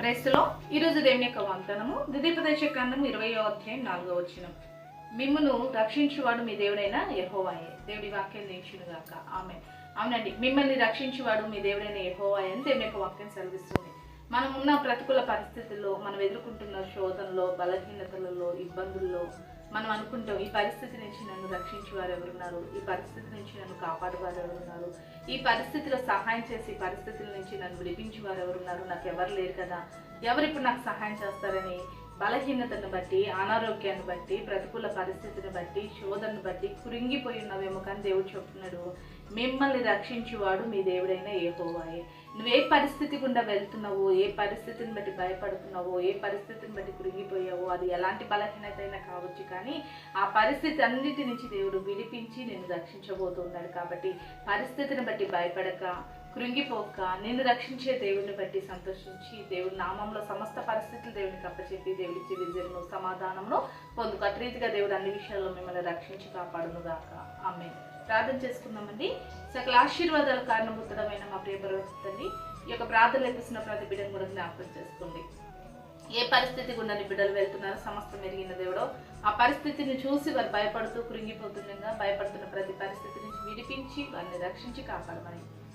ప్రైస్లో ఈరోజు దేవుని యొక్క వాగ్దానము ద్వితీయోపదేశ కాండము ఇరవయో అధ్యాయం నాలుగో వచ్చిన మిమ్మను రక్షించువాడు మీ దేవుడైన యహోవాయే. దేవుడి వాక్యం దీక్షునుగాక ఆమె అవునండి మిమ్మల్ని రక్షించువాడు మీ దేవుడైన యహోవాయే అని దేవుని యొక్క వాక్యం సెలవిస్తుంది. మనం ఉన్న ప్రతికూల పరిస్థితుల్లో మనం ఎదుర్కొంటున్న శోధనలో బలహీనతలలో ఇబ్బందుల్లో మనం అనుకుంటాం ఈ పరిస్థితి నుంచి నన్ను రక్షించే వారు ఎవరున్నారు? ఈ పరిస్థితి నుంచి నన్ను కాపాడేవారు ఎవరున్నారు? ఈ పరిస్థితిలో సహాయం చేసి పరిస్థితుల నుంచి నన్ను విడిపించేవారు ఎవరున్నారు? నాకు ఎవరు లేరు కదా. ఎవరు ఇప్పుడు నాకు సహాయం చేస్తారని బలహీనతను బట్టి అనారోగ్యాన్ని బట్టి ప్రతికూల పరిస్థితిని బట్టి శోధనను బట్టి కురింగిపోయి ఉన్నవేమో కానీ దేవుడు చెప్తున్నాడు మిమ్మల్ని రక్షించేవాడు మీ దేవుడైన ఏహోవాయే నువ్వు ఏ పరిస్థితి గుండా వెళ్తున్నావో ఏ పరిస్థితిని బట్టి భయపడుతున్నావో ఏ పరిస్థితిని బట్టి కురిగిపోయావో అది ఎలాంటి బలహీనత అయినా కావచ్చు కానీ ఆ పరిస్థితి అన్నిటి నుంచి దేవుడు విడిపించి నేను రక్షించబోతున్నాడు కాబట్టి పరిస్థితిని బట్టి భయపడక కృంగిపోక నిన్ను రక్షించే దేవుడిని బట్టి సంతోషించి దేవుడి నామంలో సమస్త పరిస్థితులు దేవునికి అప్పచెప్పి దేవుడి విజయము సమాధానంలో పొందుకు. అట్రీతిగా దేవుడు అన్ని విషయాల్లో మిమ్మల్ని రక్షించి కాపాడును గాక ఆమె ప్రార్థన చేసుకుందామండి. సకల ఆశీర్వాదాల కారణభూతమైన మా ప్రియ ప్రవర్తండి ఈ యొక్క ప్రార్థన లభిస్తున్న ప్రతి బిడ్డను కూడా జ్ఞాపకం చేసుకోండి. ఏ పరిస్థితి గుండా బిడ్డలు వెళ్తున్నారో సమస్తం ఎరిగిన దేవుడో ఆ పరిస్థితిని చూసి వారు భయపడుతూ కృంగిపోతుండగా భయపడుతున్న ప్రతి పరిస్థితి నుంచి విడిపించి వారిని రక్షించి కాపాడమని.